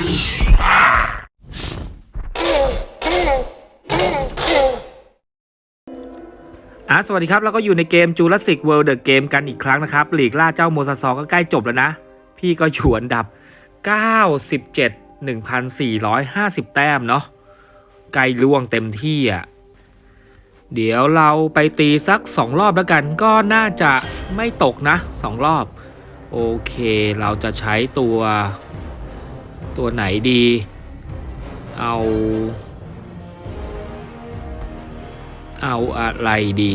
อะสวัสดีครับแล้วก็อยู่ในเกม Jurassic World The Game กันอีกครั้งนะครับหลีกล่าเจ้าโมซาซอก็ใกล้จบแล้วนะ พี่ก็อยู่อันดับ 97 1,450 แต้มเนาะใกล้ล่วงเต็มที่อะเดี๋ยวเราไปตีสัก 2 รอบแล้วกัน ก็น่าจะไม่ตกนะ 2 รอบ โอเค เราจะใช้ตัว ตัวไหนดี เอา เอาอะไรดี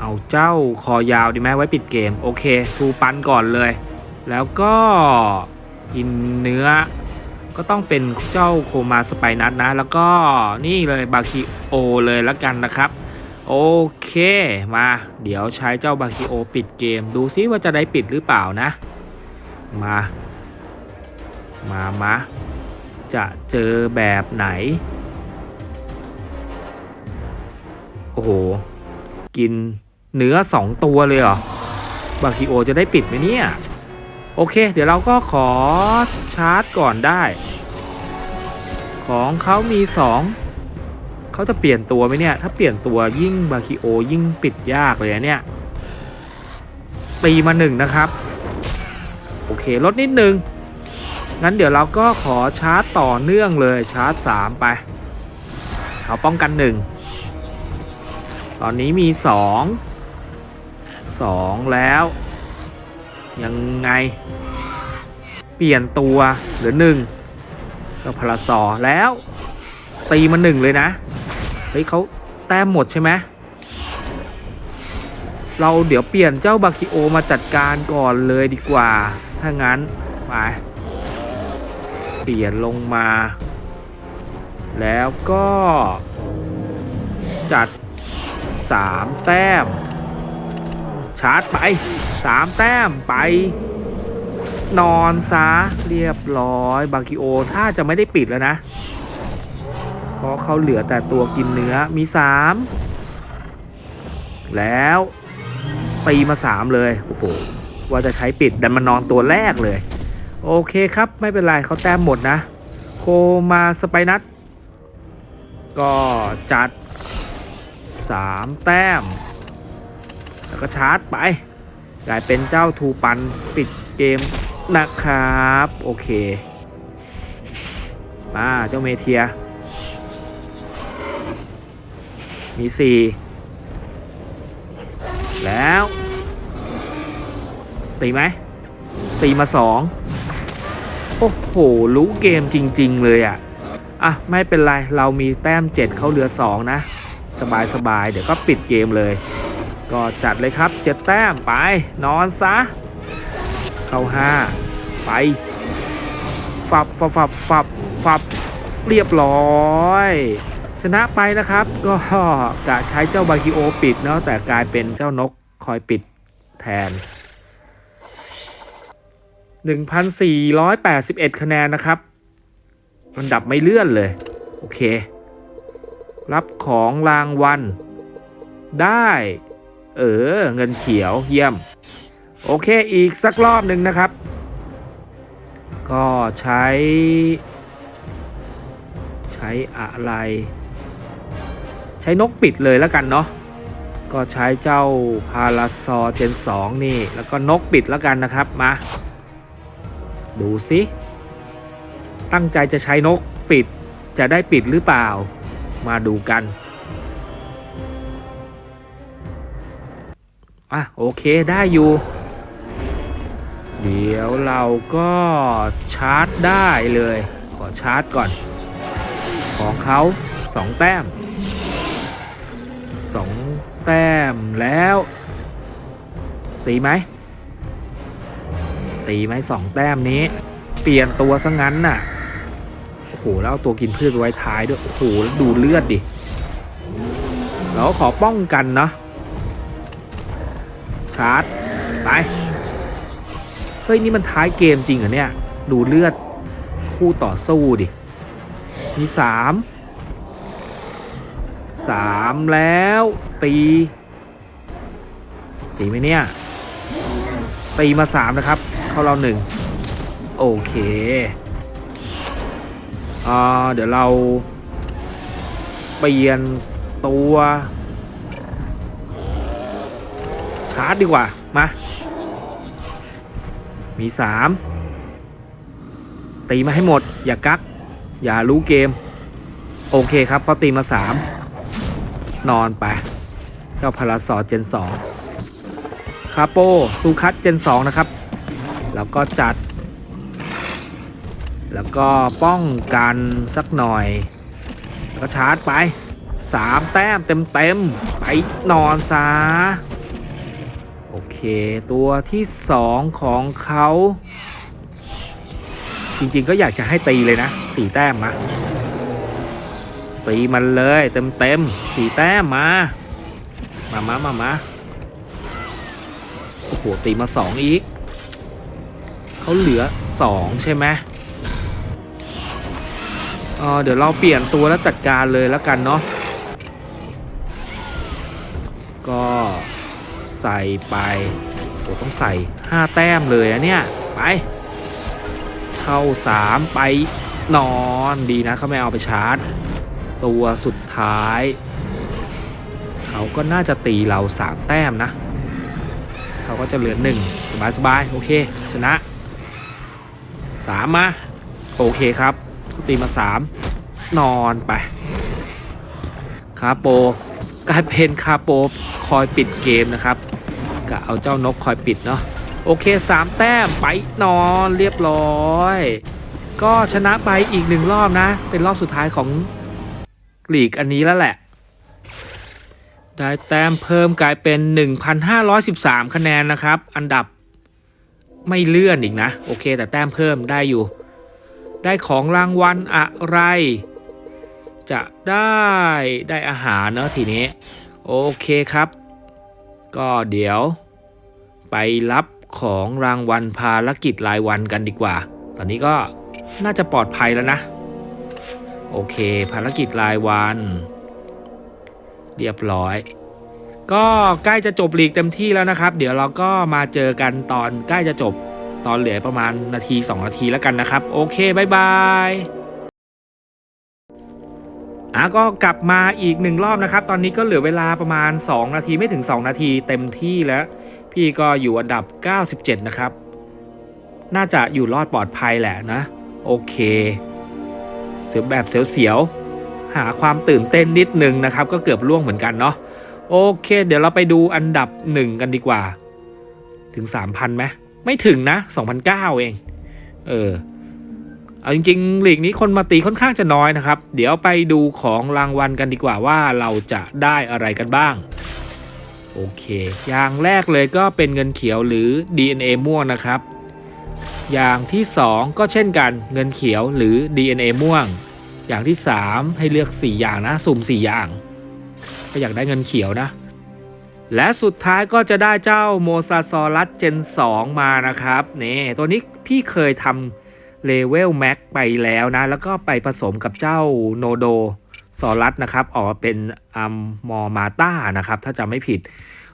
เอาเจ้าคอยาวดีไหมไว้ปิดเกม โอเคทูปันก่อนเลย แล้วก็กินเนื้อ ก็ต้องเป็นเจ้าโคมาสไปนัทนะ แล้วก็นี่เลยบาคิโอเลยแล้วกันนะครับโอเค มา เดี๋ยวใช้เจ้าบาคิโอปิดเกม ดูซิว่าจะได้ปิดหรือเปล่านะ มา มามาจะเจอแบบไหน โอ้โห กินเนื้อสองตัวเลยเหรอบาคิโอจะได้ปิดไหมเนี่ย โอเค เดี๋ยวเราก็ขอชาร์จก่อนได้ ของเขามีสองเขาจะเปลี่ยนตัวไหมเนี่ย ถ้าเปลี่ยนตัวยิ่งบาคิโอยิ่งปิดยากเลยเนี่ยตีมาหนึ่งนะครับ โอเคลดนิดนึง งั้นเดี๋ยวเราก็ขอชาร์จต่อเนื่องเลยชาร์จสามไป เขาป้องกันหนึ่งตอนนี้มีสองสองแล้ว ยังไง เปลี่ยนตัวเหลือหนึ่งก็พลาซอแล้ว ตีมาหนึ่งเลยนะ เฮ้ยเขาแต้มหมดใช่ไหมเราเดี๋ยวเปลี่ยนเจ้าบาคิโอมาจัดการก่อนเลยดีกว่า ถ้างั้น ไป ลี่ยนลงมา แล้วก็จัด 3 แต้ม ชาร์จไป 3 แต้มไป นอนซะเรียบร้อยบาคิโอถ้าจะไม่ได้ปิดแล้วนะ เพราะเขาเหลือแต่ตัวกินเนื้อมี 3 แล้วตีมา 3 เลย โอ้โห ว่าจะใช้ปิด ดันมานอนตัวแรกเลย โอเคครับไม่เป็นไรเขาแต้มหมดนะ โคมาสไปนัทก็จัด 3 แต้ม แล้วก็ชาร์จไป กลายเป็นเจ้าทูปันปิดเกมนะครับ โอเค มาเจ้าเมเทีย มี 4 แล้ว ตีไหมตีมา 2 โอ้โห รู้เกมจริง ๆ เลยอะ อะ ไม่เป็นไร เรามีแต้ม 7 เข้าเหลือ 2 นะสบายสบาย ๆ เดี๋ยวก็ปิดเกมเลย ก็จัดเลยครับ 7 แต้มไป นอนซะ เข้า 5 ไป ฝับฝับฝับฝับฝับเรียบร้อย ชนะไปนะครับ ก็กะใช้เจ้าบาคิโอปิดเนาะแต่กลายเป็นเจ้านกคอยปิดแทน 1,481 คะแนนนะครับอันดับไม่เลื่อนเลย โอเค รับของรางวัล ได้ เออ เงินเขียวเยี่ยม โอเคอีกสักรอบหนึ่งนะครับ ก็ใช้ ใช้อะไร ใช้นกปิดเลยแล้วกันเนาะก็ใช้เจ้าพาราซอเจน 2 นี่ แล้วก็นกปิดแล้วกันนะครับมา ดูสิตั้งใจจะใช้นกปิดจะได้ปิดหรือเปล่า มาดูกันอะโอเคได้อยู่ เดี๋ยวเราก็ชาร์จได้เลย ขอชาร์จก่อน ของเขาสองแต้มสองแต้มแล้ว ตีไหม ตีไหมสองแต้มนี้ เปลี่ยนตัวซะงั้นน่ะ โอ้โห แล้วเอาตัวกินพืชไว้ท้ายด้วย โอ้โห แล้วดูเลือดดิเราก็ขอป้องกันเนาะ ชาร์จ ไป เฮ้ย นี่มันท้ายเกมจริงเหรอเนี่ย ดูเลือดคู่ต่อสู้ดิ มีสามสามแล้วตี ตีไหมเนี่ย ตีมาสามนะครับ เข้าเราหนึ่งโอเคอ่าเดี๋ยวเราเปลี่ยนตัวชาร์จดีกว่า มา มีสามตีมาให้หมด อย่ากัก อย่ารู้เกม โอเคครับเขาตีมาสามนอนไป เจ้าพาราสอเจนสองคาโปซูคัตเจนสองนะครับ แล้วก็จัด แล้วก็ป้องกันสักหน่อย แล้วก็ชาร์จไปสามแต้มเต็มเต็มๆไปนอนซะโอเคตัวที่สองของเขาจริงๆก็อยากจะให้ตีเลยนะสี่แต้มมาตีมันเลยเต็มเต็มๆสี่แต้มมา มามามามาโอ้โหตีมาสองอีก เขาเหลือสองใช่ไหมเออเดี๋ยวเราเปลี่ยนตัวแล้วจัดการเลยแล้วกันเนาะก็ใส่ไปโอ้ต้องใส่ 5 แต้มเลยอะเนี่ย ไป เข้า 3 ไปนอนดีนะเขาไม่เอาไปชาร์จ ตัวสุดท้าย เขาก็น่าจะตีเรา 3 แต้มนะ เขาก็จะเหลือ 1 สบายสบายๆโอเค ชนะ 3มมา โอเคครับตีมา3นอนไป คาโปกลายเป็นคาโปคอยปิดเกมนะครับกะเอาเจ้านกคอยปิดเนาะโอเค 3 แต้มไปนอนเรียบร้อย ก็ชนะไปอีกหนึ่งรอบนะ เป็นรอบสุดท้ายของลีกอันนี้แล้วแหละ ได้แต้มเพิ่มกลายเป็น 1,513 คะแนนนะครับ อันดับ ไม่เลื่อนอีกนะ โอเค แต่แต้มเพิ่มได้อยู่ ได้ของรางวัลอะไร จะได้ได้อาหารเนอะทีนี้ โอเคครับ ก็เดี๋ยว ไปรับของรางวัลภารกิจรายวันกันดีกว่า ตอนนี้ก็น่าจะปลอดภัยแล้วนะ โอเค ภารกิจรายวัน เรียบร้อย ก็ใกล้จะจบลีกเต็มที่แล้วนะครับ เดี๋ยวเราก็มาเจอกันตอนใกล้จะจบตอนเหลือประมาณนาที 2 นาทีแล้วกันนะครับ โอเคบายบายอะก็กลับมาอีกหนึ่งรอบนะครับ ตอนนี้ก็เหลือเวลาประมาณ 2 นาทีไม่ถึง 2 นาทีเต็มที่แล้ว พี่ก็อยู่อันดับ 97 นะครับ น่าจะอยู่รอดปลอดภัยแหละนะ โอเคเสียแบบเสียวๆหาความตื่นเต้นนิดนึงนะครับ ก็เกือบล่วงเหมือนกันเนาะ โอเค เดี๋ยวเราไปดูอันดับ 1 กันดีกว่า ถึง 3,000ไหมไม่ถึงนะ 2,009 เอง เออ เอาจริงๆลีกนี้คนมาตีค่อนข้างจะน้อยนะครับ เดี๋ยวไปดูของรางวัลกันดีกว่าว่าเราจะได้อะไรกันบ้าง โอเค อย่างแรกเลยก็เป็นเงินเขียวหรือ DNA ม่วงนะครับ อย่างที่ 2 ก็เช่นกันเงินเขียวหรือ DNA ม่วง อย่างที่ 3 ให้เลือก 4 อย่างนะ สุ่ม 4 อย่าง ก็อยากได้เงินเขียวนะ และสุดท้ายก็จะได้เจ้าโมซาซอรัสเจน 2 มานะครับนี่ตัวนี้พี่เคยทำเลเวลแม็กไปแล้วนะ แล้วก็ไปผสมกับเจ้าโนโดซอรัสนะครับ ออกมาเป็นอัมมอมาต้านะครับ ถ้าจำไม่ผิด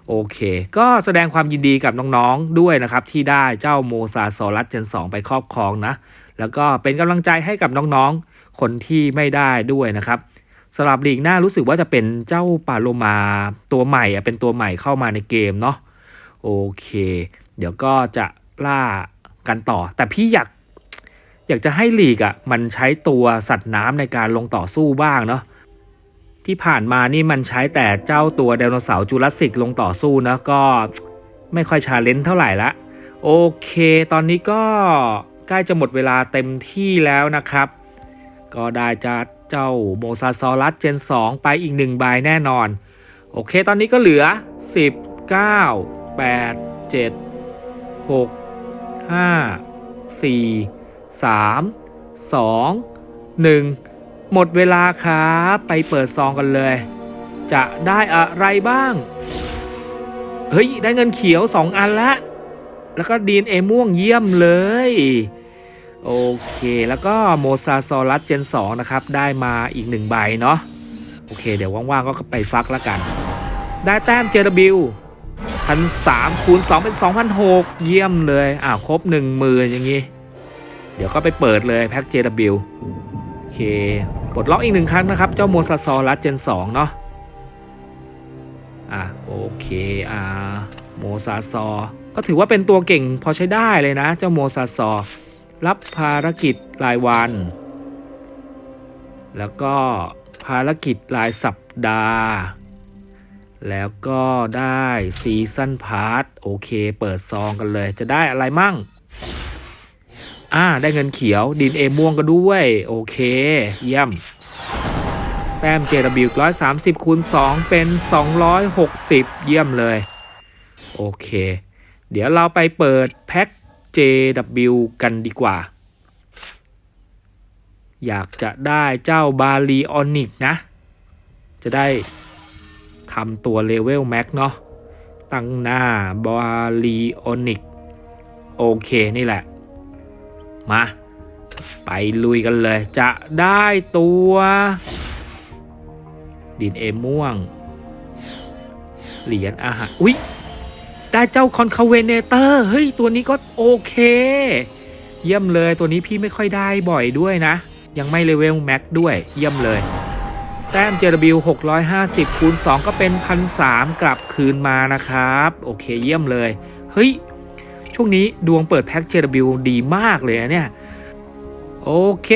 โอเค ก็แสดงความยินดีกับน้องๆด้วยนะครับ ที่ได้เจ้าโมซาซอรัสเจน 2 ไปครอบครองนะ แล้วก็เป็นกำลังใจให้กับน้องๆ คนที่ไม่ได้ด้วยนะครับ สำหรับลีกหน้ารู้สึกว่าจะเป็นเจ้าปาโลมาตัวใหม่อะเป็นตัวใหม่เข้ามาในเกมเนาะโอเค เดี๋ยวก็จะล่ากันต่อ แต่พี่อยากอยากจะให้ลีกอะ่ะมันใช้ตัวสัตว์น้ำในการลงต่อสู้บ้างเนาะที่ผ่านมานี่มันใช้แต่เจ้าตัวไดโนเสาร์จูราสสิกลงต่อสู้นะก็ไม่ค่อยชาเลนจ์เท่าไหร่ละโอเค ตอนนี้ก็ใกล้จะหมดเวลาเต็มที่แล้วนะครับ ก็ได้จะ เจ้าโมซาซอรัสเจน 2 ไปอีกหนึ่งใบแน่นอน โอเค ตอนนี้ก็เหลือ 10 9 8 7 6 5 4 3 2 1 หมดเวลาครับไปเปิดซองกันเลย จะได้อะไรบ้าง เฮ้ย ได้เงินเขียว 2 อันละ แล้วก็ดีนเอม่วงเยี่ยมเลย โอเคแล้วก็โมซาซอรัสเจน 2 นะครับ ได้มาอีกหนึ่งใบเนาะโอเค เดี๋ยวว่างๆ ก็ไปฟักแล้วกัน ได้แต้ม JW พันสามคูณสองเป็นสองพันหกเยี่ยมเลยอ่าว ครบหนึ่งมื่นอย่างงี้ เดี๋ยวก็ไปเปิดเลย แพ็ก JW โอเคปลดล็อกอีกหนึ่งครั้งนะครับ เจ้าโมซาซอรัสเจน 2 เนาะอะโอเคอ่าโมซาซอ ก็ถือว่าเป็นตัวเก่งพอใช้ได้เลยนะ เจ้าโมซาซอ รับภารกิจรายวัน แล้วก็ภารกิจรายสัปดาห์ แล้วก็ได้ซีซันพาร์ทโอเค เปิดซองกันเลย จะได้อะไรมั่ง อ่า ได้เงินเขียวดินเอม่วงก็ด้วย โอเค เยี่ยม แต้ม JW 130คูณ2เป็น 260 เยี่ยมเลย โอเค เดี๋ยวเราไปเปิดแพ็ค JW กันดีกว่า อยากจะได้เจ้าบาลีออนิกนะ จะได้ทำตัวเลเวลแม็กเนาะ ตั้งหน้าบาลีออนิกโอเคนี่แหละ มา ไปลุยกันเลย จะได้ตัว ดินเอม่วง เหรียญอาหาร อุ๊ย ได้เจ้าคอนคาเวเนเตอร์เฮ้ย ตัวนี้ก็โอเค เยี่ยมเลยตัวนี้พี่ไม่ค่อยได้บ่อยด้วยนะ ยังไม่เลเวลแม็กด้วย เยี่ยมเลย แต้ม JW 650คูณ2ก็เป็น1,300กลับคืนมานะครับ โอเคเยี่ยมเลย เฮ้ย ช่วงนี้ดวงเปิดแพ็ค JW ดีมากเลยเนี่ย โอเค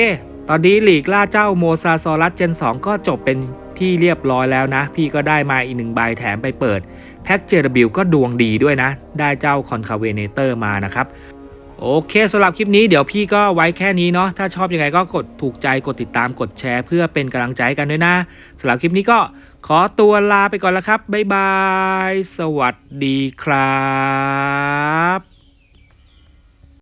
ตอนนี้หลีกล่าเจ้าโมซาซอรัสเจน 2 ก็จบเป็นที่เรียบร้อยแล้วนะ พี่ก็ได้มาอีกหนึ่งใบแถมไปเปิด แพ็กเจอร์บิลก็ดวงดีด้วยนะ ได้เจ้าคอนคาเวเนเตอร์มานะครับ โอเคสำหรับคลิปนี้เดี๋ยวพี่ก็ไว้แค่นี้เนาะถ้าชอบยังไงก็กดถูกใจกดติดตามกดแชร์ เพื่อเป็นกำลังใจกันด้วยนะสำหรับคลิปนี้ก็ขอตัวลาไปก่อนแล้วครับบ๊ายบาย สวัสดีครับ